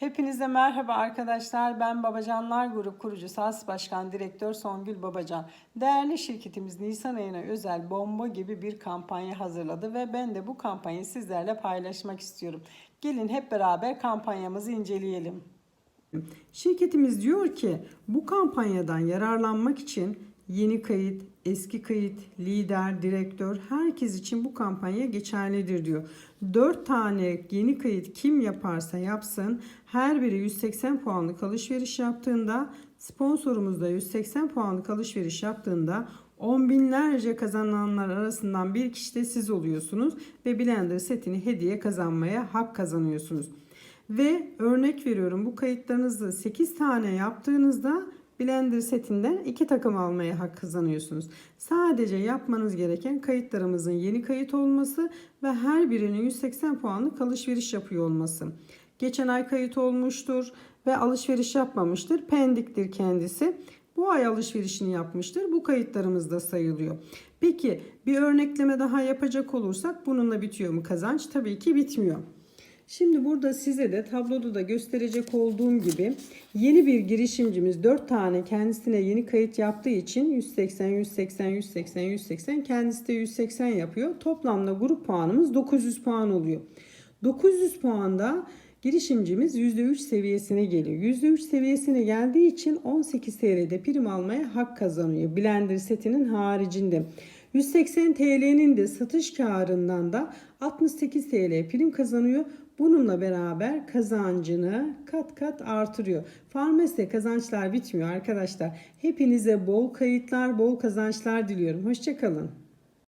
Hepinize merhaba arkadaşlar. Ben Babacanlar Grup kurucusu As Başkan Direktör Songül Babacan. Değerli şirketimiz Nisan ayına özel bomba gibi bir kampanya hazırladı ve ben de bu kampanyayı sizlerle paylaşmak istiyorum. Gelin hep beraber kampanyamızı inceleyelim. Şirketimiz diyor ki bu kampanyadan yararlanmak için yeni kayıt, eski kayıt, lider, direktör herkes için bu kampanya geçerlidir diyor. 4 tane yeni kayıt kim yaparsa yapsın her biri 180 puanlık alışveriş yaptığında sponsorumuz da 180 puanlık alışveriş yaptığında on binlerce kazananlar arasından bir kişi de siz oluyorsunuz ve Blender setini hediye kazanmaya hak kazanıyorsunuz. Ve örnek veriyorum bu kayıtlarınızı 8 tane yaptığınızda Blender setinden 2 takım almaya hak kazanıyorsunuz. Sadece yapmanız gereken kayıtlarımızın yeni kayıt olması ve her birinin 180 puanlık alışveriş yapıyor olması. Geçen ay kayıt olmuştur ve alışveriş yapmamıştır. Pendiktir kendisi. Bu ay alışverişini yapmıştır. Bu kayıtlarımız da sayılıyor. Peki bir örnekleme daha yapacak olursak bununla bitiyor mu kazanç? Tabii ki bitmiyor. Şimdi burada size de tabloda da gösterecek olduğum gibi yeni bir girişimcimiz 4 tane kendisine yeni kayıt yaptığı için 180, 180, 180, 180 kendisi de 180 yapıyor. Toplamda grup puanımız 900 puan oluyor. 900 puanda girişimcimiz %3 seviyesine geliyor. %3 seviyesine geldiği için 18 TL'de prim almaya hak kazanıyor. Blender setinin haricinde. 180 TL'nin de satış karından da 68 TL prim kazanıyor. Bununla beraber kazancını kat kat artırıyor. Farmasi'de kazançlar bitmiyor arkadaşlar. Hepinize bol kayıtlar, bol kazançlar diliyorum. Hoşçakalın.